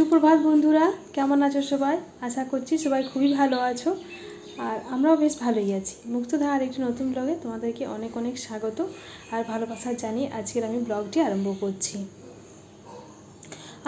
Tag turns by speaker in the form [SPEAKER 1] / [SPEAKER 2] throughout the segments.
[SPEAKER 1] সুপ্রভাত বন্ধুরা, কেমন আছো সবাই? আশা করছি সবাই খুবই ভালো আছো আর আমরাও বেশ ভালোই আছি। মুক্তধার একটি নতুন ব্লগে তোমাদেরকে অনেক অনেক স্বাগত আর ভালোবাসা জানিয়ে আজকের আমি ব্লগটি আরম্ভ করছি।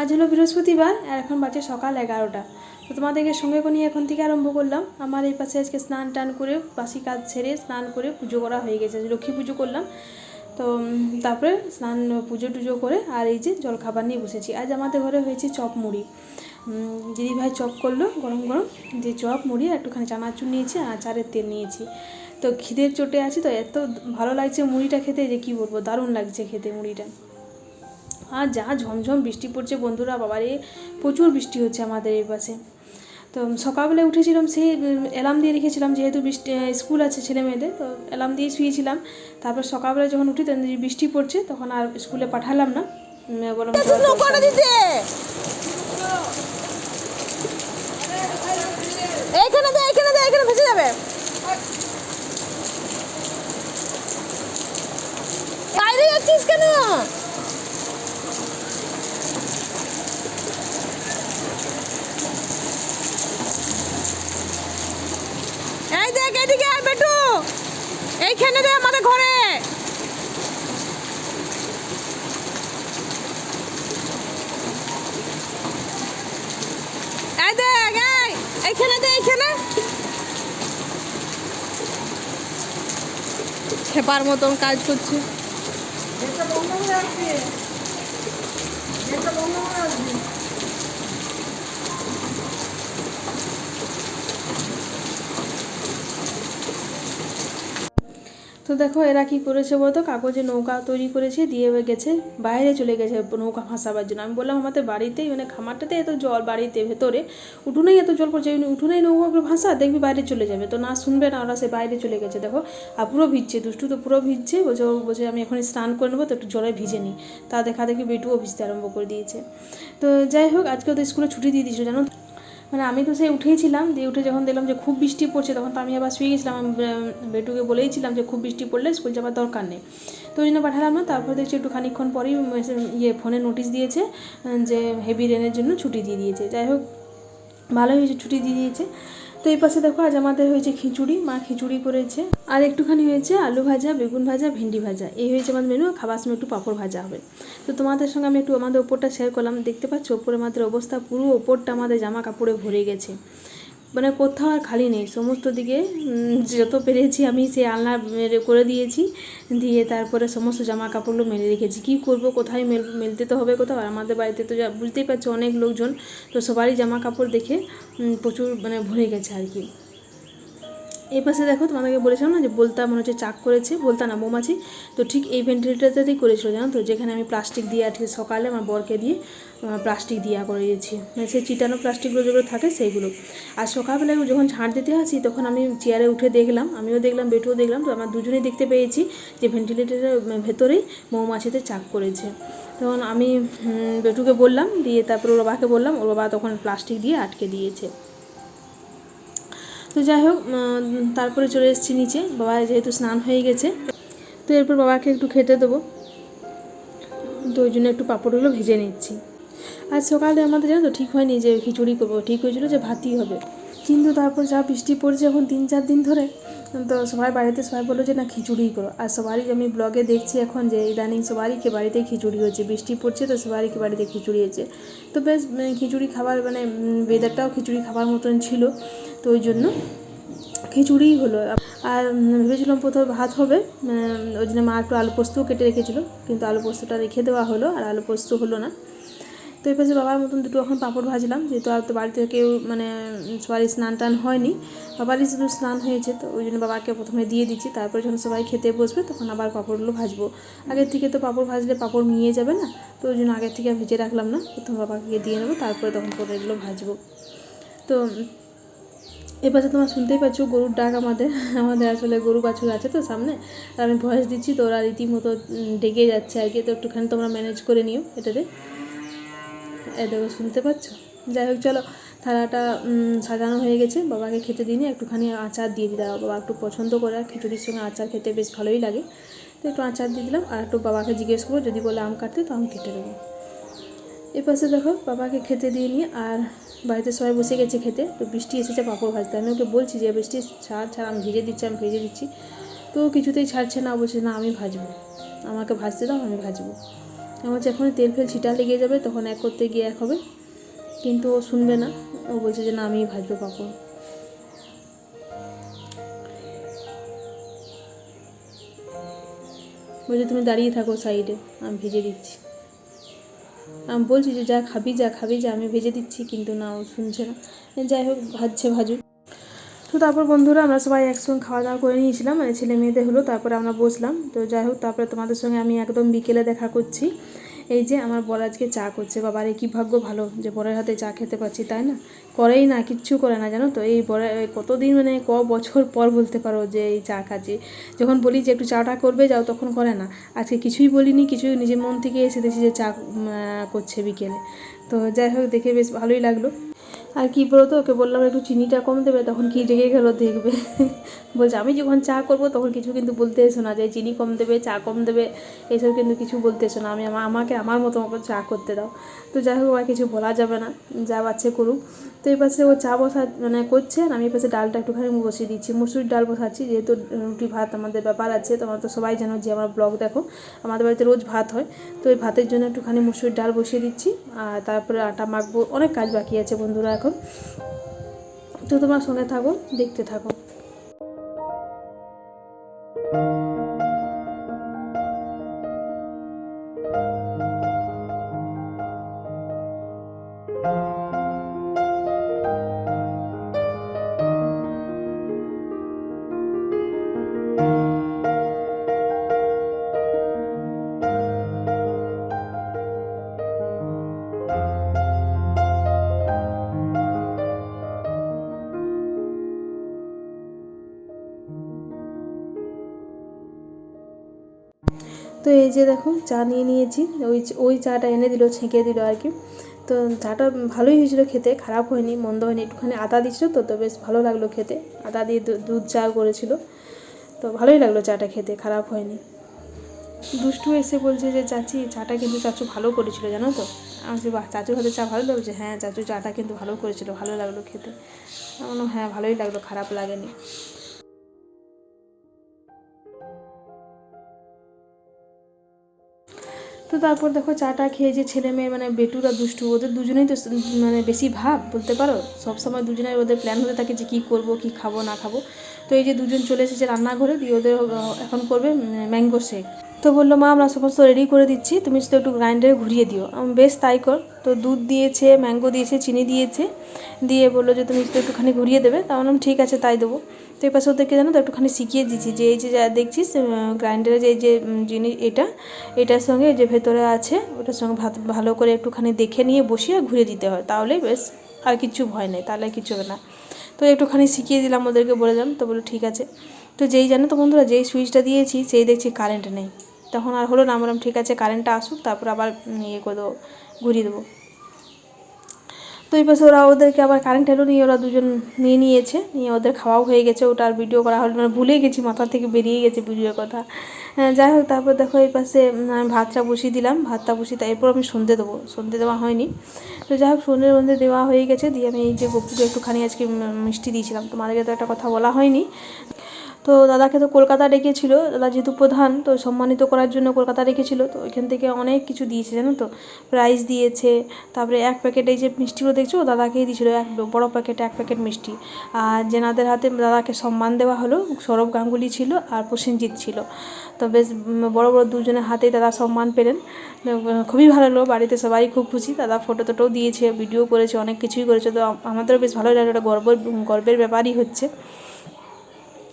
[SPEAKER 1] আজ হলো বৃহস্পতিবার আর এখন বাজে সকাল এগারোটা। তো তোমাদেরকে সঙ্গে নিয়ে এখন থেকে আরম্ভ করলাম। আমার এই পাশে আজকে স্নান টান করে বাসি কাজ ছেড়ে স্নান করে পুজো করা হয়ে গেছে। লক্ষ্মী পুজো করলাম। তো তারপরে স্নান, পুজো টুজো করে আর এই যে জলখাবার নিয়ে বসেছি। আজ আমাদের ঘরে হয়েছে চপ মুড়ি। দিদি ভাই চপ করল, গরম গরম, যে চপ মুড়ি আর একটুখানি চানাচুর নিয়েছি আর আচারের তেল নিয়েছি। তো খিদের চোটে আছি তো এত ভালো লাগছে মুড়িটা খেতে যে কী বলব, দারুণ লাগছে খেতে মুড়িটা। আর যা ঝমঝম বৃষ্টি পড়ছে বন্ধুরা, বাবারে, প্রচুর বৃষ্টি হচ্ছে আমাদের এই পাশে। তো সকালবেলা উঠেছিলাম সেই অ্যালার্ম দিয়ে রেখেছিলাম যেহেতু বৃষ্টি স্কুল আছে ছেলে মেয়েদের তো অ্যালার্ম দিয়ে শুয়েছিলাম। তারপর সকালবেলা যখন উঠি তখন বৃষ্টি পড়ছে তখন আর স্কুলে পাঠালাম না। বললাম
[SPEAKER 2] এইখানে ভেসে যাবে বাইরে যাচ্ছিস কেন এই দেখ এদিকে আয় বেটু এইখানে দে আমাদের ঘরে এই দেখ এই এইখানে দে এইখানে খেপার মতন কাজ করছে।
[SPEAKER 1] তো দেখো এরা কি করেছে বলতো? কাগজে নৌকা তৈরি করেছে, দিয়ে গেছে, বাইরে চলে গেছে নৌকা ভাসাবার জন্য। আমি বললাম, আমাদের বাড়িতেই মানে খামারটাতে এত জল বাড়িতে, ভেতরে উঠোনেই এত জল পড়ছে। উঠোনেই নৌকাগুলো ভাসা, দেখবি বাইরে চলে যাবে। তো না, শুনবে না ওরা, সে বাইরে চলে গেছে, দেখো। আর পুরো ভিজছে, দুষ্টু তো পুরো ভিজছে। বলছে বলছে, আমি এখন স্নান করে নেব, তো একটু জলে ভিজে নিই। তা দেখা দেখি বেটুও ভিজতে আরম্ভ করে দিয়েছে। তো যাই হোক আজকে তো স্কুলে ছুটি দিয়ে দিয়েছিল, জানো? মানে আমি তো সেই উঠেইছিলাম দিয়ে উঠে যখন দেখলাম যে খুব বৃষ্টি পড়ছে, তখন তো আমি আবার শুয়ে গেছিলাম, আমি বেটুকে বলেইছিলাম যে খুব বৃষ্টি পড়লে স্কুল যাওয়ার দরকার নেই। তো ওই জন্য পাঠালাম না, তারপর দেখছি একটু খানিক্ষণ পরেই ইয়ে ফোনে নোটিশ দিয়েছে যে হেভি রেনের জন্য ছুটি দিয়ে দিয়েছে। যাই হোক, ভালোই হয়েছে, ছুটি দিয়ে দিয়েছে। তো এই পাশে দেখো আজ আমাদের হয়েছে খিচুড়ি, মা খিচুড়ি করেছে। আর একটুখানি হয়েছে আলু ভাজা, বেগুন ভাজা, ভেন্ডি ভাজা। এই হয়েছে আমাদের মেনু খাবার সময় একটু পাঁপড় ভাজা হবে। তো তোমাদের সঙ্গে আমি একটু আমাদের ওপরটা শেয়ার করলাম। দেখতে পাচ্ছ ওপরে আমাদের অবস্থা পুরো ওপরটা আমাদের জামা কাপড়ে ভরে গেছে। মানে কোথাও আর খালি নেই, সমস্ত দিকে যত পেরেছি আমি সেই আলনা করে দিয়েছি, দিয়ে তারপরে সমস্ত জামা কাপড়গুলো মেলে রেখেছি। কী করব, কোথায় মেল, মেলতে তো হবে কোথাও? আর আমাদের বাড়িতে তো বুঝতেই পারছ অনেক লোকজন, তো সবারই জামা কাপড় দেখে প্রচুর মানে ভরে গেছে আর কি। এই পাশে দেখো তোমাদেরকে বলেছিলাম না যে বলতা মনে হচ্ছে চাক করেছে, বলতা না মৌমাছি। তো ঠিক এই ভেন্টিলেটারটাতেই করেছিল, জানো তো? যেখানে আমি প্লাস্টিক দিয়ে আজকে সকালে আমার বরকে দিয়ে প্লাস্টিক দিয়া করিয়েছি মানে সেই চিটানো প্লাস্টিকগুলো যেগুলো থাকে সেইগুলো। আর সকালবেলা যখন ঝাঁট দিতে আসি, তখন আমি চেয়ারে উঠে দেখলাম, আমিও দেখলাম, বেটুও দেখলাম, তো আমার দুজনেই দেখতে পেয়েছি যে ভেন্টিলেটারের ভেতরেই মৌমাছিতে চাক করেছে। তখন আমি বেটুকে বললাম, দিয়ে তারপর ওর বাবাকে বললাম, ওর বাবা তখন প্লাস্টিক দিয়ে আটকে দিয়েছে। তো যাই হোক তারপরে চলে এসেছি নিচে। বাবা যেহেতু স্নান হয়ে গেছে, তো এরপর বাবাকে একটু খেতে দেবো। তো ওই জন্য একটু পাঁপড়গুলো ভেজে নিচ্ছি। আর সকালে আমাদের জানো তো ঠিক হয়নি যে খিচুড়ি করব, ঠিক হয়েছিল যে ভাতই হবে। কিন্তু তারপর যা বৃষ্টি পড়ছে এখন তিন চার দিন ধরে, তো সবাই বাড়িতে সবাই বলল যে, না, খিচুড়িই করো। আর সবারই আমি ব্লগে দেখছি এখন যে, ইদানিং সবারই কে বাড়িতে খিচুড়ি হচ্ছে, বৃষ্টি পড়ছে তো সবারই কে বাড়িতে খিচুড়ি হচ্ছে। তো বেশ খিচুড়ি খাবার মানে ওয়েদারটাও খিচুড়ি খাবার মতন ছিল, তো ওই জন্য খিচুড়িই হলো। আর ভেবেছিলাম প্রথমে ভাত হবে ওই জন্য মা একটু আলু পোস্তও কেটে রেখেছিলো, কিন্তু আলু পোস্তটা রেখে দেওয়া হলো, আর আলু পোস্ত হলো না। তো এই পাশে বাবার মতন দুটো এখন পাঁপড় ভাজলাম, যেহেতু আর তো বাড়িতে কেউ মানে সবারই স্নান টান হয়নি। বাবারই শুধু স্নান হয়েছে, তো ওই জন্য বাবাকে প্রথমে দিয়ে দিচ্ছি, তারপরে যখন সবাই খেতে বসবে তখন আবার পাঁপড়গুলো ভাজবো। আগের থেকে তো পাঁপড় ভাজলে পাঁপড় মিয়ে যাবে না, তো ওই জন্য আগের থেকে ভেজে রাখলাম না। প্রথম বাবাকে দিয়ে নেব, তারপরে তখন পরেরগুলো ভাজবো। তো এপাশে তোমার শুনতেই পাচ্ছ, গরুর ডাক আমাদের আমাদের আসলে গরু বাছুর আছে তো সামনে, আর আমি ভয়েস দিচ্ছি, তো ওরা রীতিমতো ডেকে যাচ্ছে আর কি, তো একটুখানি তোমরা ম্যানেজ করে নিও এটাতে। এই দেখো শুনতে পাচ্ছ যাই হোক, চলো, থালাটা সাজানো হয়ে গেছে। বাবাকে খেতে দিনে একটুখানি আচার দিয়ে দাঁড়াও বাবা একটু পছন্দ করে, আর খিচুড়ির সঙ্গে আচার খেতে বেশ ভালোই লাগে। তো একটু আচার দিয়ে দিলাম, আর একটু বাবাকে জিজ্ঞেস করব, যদি বলে আম কাটতে, তো আম কেটে দেবো। এ পাশে দেখো, বাবাকে খেতে দিয়ে নিয়ে, আর বাড়িতে সবাই বসে গেছে খেতে। তো বৃষ্টি এসেছে, পাঁপড় ভাজতে। আমি ওকে বলছি যে, বৃষ্টি ছাড় ছাড়, আমি ভেজে দিচ্ছি, আমি ভেজে দিচ্ছি। তো কিছুতেই ছাড়ছে না, বলছে না, আমি ভাজবো। আমাকে ভাজতে দাও, আমি ভাজবো। আমি বলছি এখন তেল ফেল ছিটা লেগে যাবে, তখন এক করতে গিয়ে এক হবে। কিন্তু ও শুনবে না। ও বলছে যে, না আমিই ভাজবো পাঁপড়। বলছে, তুমি দাঁড়িয়ে থাকো সাইডে, আমি ভেজে দিচ্ছি। আমি বলছি যে, যা খাবি যা খাবি, যা, আমি ভেজে দিচ্ছি। কিন্তু না, ও শুনছে না। যাই হোক, ভাজছে, ভাজুক। তো তারপর বন্ধুরা আমরা সবাই একসঙ্গে খাওয়া দাওয়া করে নিয়েছিলাম মানে ছেলে মেয়েদের হলো, তারপরে আমরা বসলাম। তো যাই হোক, তারপরে তোমাদের সঙ্গে আমি একদম বিকেলে দেখা করছি। এই যে আমার বর আজকে চা করছে বাবার কী ভাগ্য ভালো যে বরের হাতে চা খেতে পাচ্ছি, তাই না? করেই না, কিচ্ছু করে না, জানো তো? এই বরে কতদিন মানে ক বছর পর বলতে পারো যে এই চা খাচ্ছি। যখন বলি যে একটু চাটা করবে, যাও তখন করে না। আজকে কিছুই বলিনি, কিছুই নিজের মন থেকে এসে দেখছি যে চা করছে বিকেলে। তো যাই হোক, দেখে বেশ ভালোই লাগল। আর কি বলো তো ওকে বললাম একটু চিনিটা কম দেবে, তখন কি রেগে গেল দেখবে। বলছে, আমি যখন চা করব, তখন কিছু কিন্তু বলতে এসো না, যে চিনি কম দেবে, চা কম দেবে এইসব কিন্তু কিছু বলতে এসো না। আমি আমা- আমাকে আমার মতো মতো চা করতে দাও। তো যাই হোক, আর কিছু বলা যাবে না, যা বাচ্চা করুক। তো এই পাশে ও চা বসা মানে করছে আমি এই পাশে ডালটা একটুখানি বসিয়ে দিচ্ছি। মুসুরির ডাল বসাচ্ছি, যেহেতু রুটি, ভাত আমাদের ব্যাপার আছে, তোমরা তো সবাই জানো যে আমার ব্লগ দেখো, আমাদের বাড়িতে রোজ ভাত হয়। তো ওই ভাতের জন্য একটুখানি মুসুরির ডাল বসিয়ে দিচ্ছি, আর তারপরে আটা মাখবো, অনেক কাজ বাকি আছে বন্ধুরা। এখন তো তোমার শুনে থাকো দেখতে থাকো। তো এই যে দেখো, চা নিয়ে নিয়েছি। ওই ওই চাটা এনে দিল, ছেঁকে দিল আর কি। তো চাটা ভালোই হয়েছিল খেতে, খারাপ হয়নি, মন্দ হয়নি। একটুখানি আদা দিয়েছিল তো তো বেশ ভালো লাগল খেতে। আদা দিয়ে দুধ চা করেছিল। তো ভালোই লাগল চাটা খেতে, খারাপ হয়নি। দুষ্টু এসে বলছে যে, চাচি, চাটা কিন্তু চাচু ভালো করেছিল, জানো তো? আমি বাহ, চাচুর হাতে চা ভালো লাগছে? হ্যাঁ চাচু চাটা কিন্তু ভালো করেছিল, ভালো লাগল খেতে। আমি বললাম হ্যাঁ ভালোই লাগল, খারাপ লাগেনি। তো তারপর দেখো চাটা খেয়ে যে ছেলে মেয়ে মানে বেটুরা, দুষ্টু, ওদের দুজনেই তো মানে বেশি ভাব, বলতে পারো? সব সময় দুজনের ওদের প্ল্যান হতে থাকে যে কী করব, কী খাব, না খাব। তো এই যে দুজন চলে এসেছে রান্নাঘরে, দিয়ে ওদের এখন করবে ম্যাঙ্গো শেক তো বলল, মা, আমরা সমস্ত রেডি করে দিচ্ছি, তুমি শুধু একটু গ্রাইন্ডারে ঘুরিয়ে দিও। আমি, বেশ, তাই কর। তো দুধ দিয়েছে ম্যাঙ্গো দিয়েছে, চিনি দিয়েছে, দিয়ে বলল যে, তুমি শুধু একটুখানি ঘুরিয়ে দেবে। তা বললাম, ঠিক আছে, তাই দেবো। তো এপাশে ওদেরকে জানো তো একটুখানি শিখিয়ে দিচ্ছি যে, এই যে যা দেখছিস গ্রাইন্ডারে যে যে জিনিস, এটা, এটার সঙ্গে যে ভেতরে আছে, ওটার সঙ্গে ভাত, ভালো করে একটুখানি দেখে নিয়ে বসিয়ে ঘুরিয়ে দিতে হয়। তাহলেই বেশ, আর কিচ্ছু ভয় নেই, তাহলে হবে না। তো একটুখানি শিখিয়ে দিলাম ওদেরকে বলে দিলাম, তো বলো ঠিক আছে। তো যেই জানো তো বন্ধুরা, যেই সুইচটা দিয়েছি, সেই দেখছি কারেন্ট নেই। তখন আর হলো না আমরা ঠিক আছে কারেন্টটা আসুক তারপর আবার ইয়ে করে দেবো ঘুরিয়ে দেবো। তো এই পাশে ওরা ওদেরকে আবার কারেন্ট এলো নিয়ে ওরা দুজন নিয়ে নিয়েছে নিয়ে ওদের খাওয়াও হয়ে গেছে ওটা আর ভিডিও করা হলো না ভুলে গেছি মাথা থেকে বেরিয়ে গেছে ভিডিওর কথা। হ্যাঁ, যাই হোক তারপর দেখো এই পাশে আমি ভাতটা বসিয়ে দিলাম ভাতটা বসিয়ে তারপর আমি সন্ধে দেবো সন্ধে দেওয়া হয়নি। তো যাই হোক সন্ধ্যের মধ্যে দেওয়া হয়ে গেছে দিয়ে আমি এই যে গপুকে একটুখানি আজকে মিষ্টি দিয়েছিলাম তোমাদেরকে তো একটা কথা বলা হয়নি। তো দাদাকে তো কলকাতা ডেকেছিল, দাদা যেহেতু প্রধান, তো সম্মানিত করার জন্য কলকাতা ডেকেছিল, তো ওইখান থেকে অনেক কিছু দিয়েছে, জানো তো? প্রাইজ দিয়েছে, তারপরে এক প্যাকেট এই যে মিষ্টিগুলো দেখছ? দাদাকেই দিয়েছিল এক বড় প্যাকেটে এক প্যাকেট মিষ্টি। আর যেনাদের হাতে দাদাকে সম্মান দেওয়া হলো, সৌরভ গাঙ্গুলি ছিল আর প্রসেনজিৎ ছিল। তো বেশ বড় বড় দুজনের হাতেই দাদা সম্মান পেলেন। খুবই ভালো লাগল বাড়িতে সবাই খুব খুশি। দাদা ফটো টটোও দিয়েছে ভিডিও করেছে, অনেক কিছুই করেছে। তো আমাদেরও বেশ ভালো লাগল এটা গর্ব গর্বের ব্যাপারই হচ্ছে।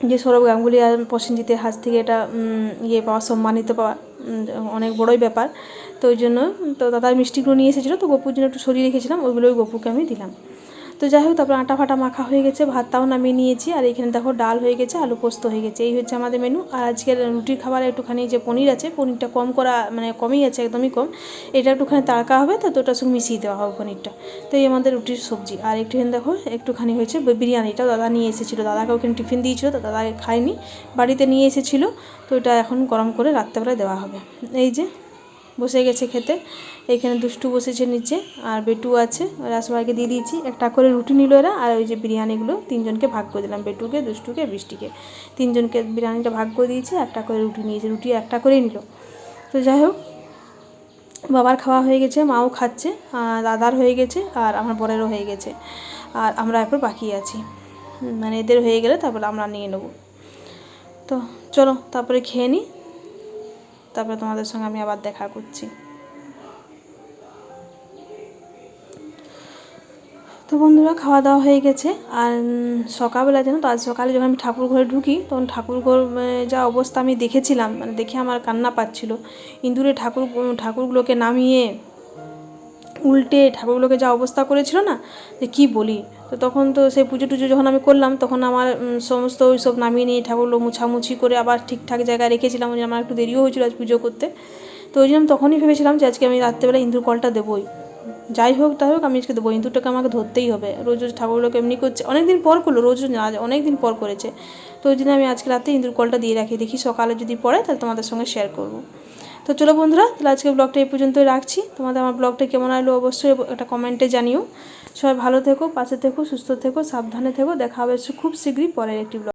[SPEAKER 1] যে সৌরভ গাঙ্গুলি আর প্রসেনজিতের হাত থেকে এটা ইয়ে পাওয়া, সম্মানিত পাওয়া অনেক বড়ই ব্যাপার। তো ওই জন্য, তো দাদার মিষ্টিগুলো নিয়ে এসেছিল, তো গপুর জন্য একটু সরিয়ে রেখেছিলাম ওইগুলোই গপুকে আমি দিলাম। তো যাই হোক, তারপর আটা ফাটা মাখা হয়ে গেছে, ভাতটাও নামিয়ে নিয়েছি। আর এখানে দেখো ডাল হয়ে গেছে, আলু পোস্ত হয়ে গেছে। এই হচ্ছে আমাদের মেনু আর আজকের রুটির খাবারে একটুখানি যে পনির আছে, পনিরটা কম করা মানে কমই আছে, একদমই কম। এটা একটুখানি তাড়কা হবে, তো ওটার সঙ্গে মিশিয়ে দেওয়া হবে পনিরটা। তো এই আমাদের রুটির সবজি। আর একটুখানি দেখো, একটুখানি হয়েছে বিরিয়ানিটা দাদা নিয়ে এসেছিল। দাদাকে ওখানে টিফিন দিয়েছিলো, তো দাদাকে খায়নি বাড়িতে নিয়ে এসেছিল। তো এটা এখন গরম করে রাত্রেবেলায় দেওয়া হবে। এই যে বসে গেছে খেতে। এখানে দুষ্টু বসেছে নিচে আর বেটু আছে। ওরা সবাইকে দিয়ে দিয়েছি। একটা করে রুটি নিল এরা আর ওই যে বিরিয়ানিগুলো তিনজনকে ভাগ করে দিলাম, বেটুকে, দুষ্টুকে, বৃষ্টিকে। তিনজনকে বিরিয়ানিটা ভাগ করে দিয়েছি, একটা করে রুটি নিয়েছে। রুটি একটা করেই নিল। তো যাই হোক, বাবার খাওয়া হয়ে গেছে, মাও খাচ্ছে দাদার হয়ে গেছে, আর আমার বরেরও হয়ে গেছে। আর আমরা এরপর বাকি আছি। মানে এদের হয়ে গেলে তারপর আমরা নিয়ে নেব। তো চলো, তারপরে খেয়ে নিই। তারপরে তোমাদের সঙ্গে আমি আবার দেখা করছি। তো বন্ধুরা, খাওয়া দাওয়া হয়ে গেছে। আর সকালবেলা যেন তো, আজ সকালে যখন আমি ঠাকুর ঘরে ঢুকি, তখন ঠাকুর ঘর যা অবস্থা আমি দেখেছিলাম মানে দেখে আমার কান্না পাচ্ছিল। ইঁদুরে ঠাকুর ঠাকুরগুলোকে নামিয়ে উল্টে ঠাকুরগুলোকে যা অবস্থা করেছিল না, যে কি বলি? তো তখন তো সেই পুজো টুজো যখন আমি করলাম, তখন আমার সমস্ত ওই সব নামিয়ে নিয়ে ঠাকুরগুলো মুছামুছি করে আবার ঠিকঠাক জায়গায় রেখেছিলাম ওই আমার একটু দেরিও হয়েছিল আজ পুজো করতে। তো ওই জন্য তখনই ভেবেছিলাম যে আজকে আমি রাত্রেবেলা ইঁদুর কলটা দেবোই। যাই হোক, তাই হোক, আমি আজকে দেবো। ইঁদুরটাকে আমাকে ধরতেই হবে। রোজ রোজ ঠাকুরগুলোকে এমনি করছে। অনেক দিন পর করল, রোজ রোজ অনেক দিন পর করেছে। তো ওই জন্য আমি আজকে রাতে ইঁদুর কলটা দিয়ে রাখি। দেখি সকালে যদি পড়ে, তাহলে তোমাদের সঙ্গে শেয়ার করব। তো চলো বন্ধুরা, তাহলে আজকে ব্লগটা এই পর্যন্তই রাখছি। তোমাদের আমার ব্লগটা কেমন আসলো অবশ্যই একটা কমেন্টে জানিও। সবাই ভালো থেকো, পাশে থেকো, সুস্থ থেকো, সাবধানে থেকো। দেখা হবে খুব শীঘ্রই পরের একটি ব্লগ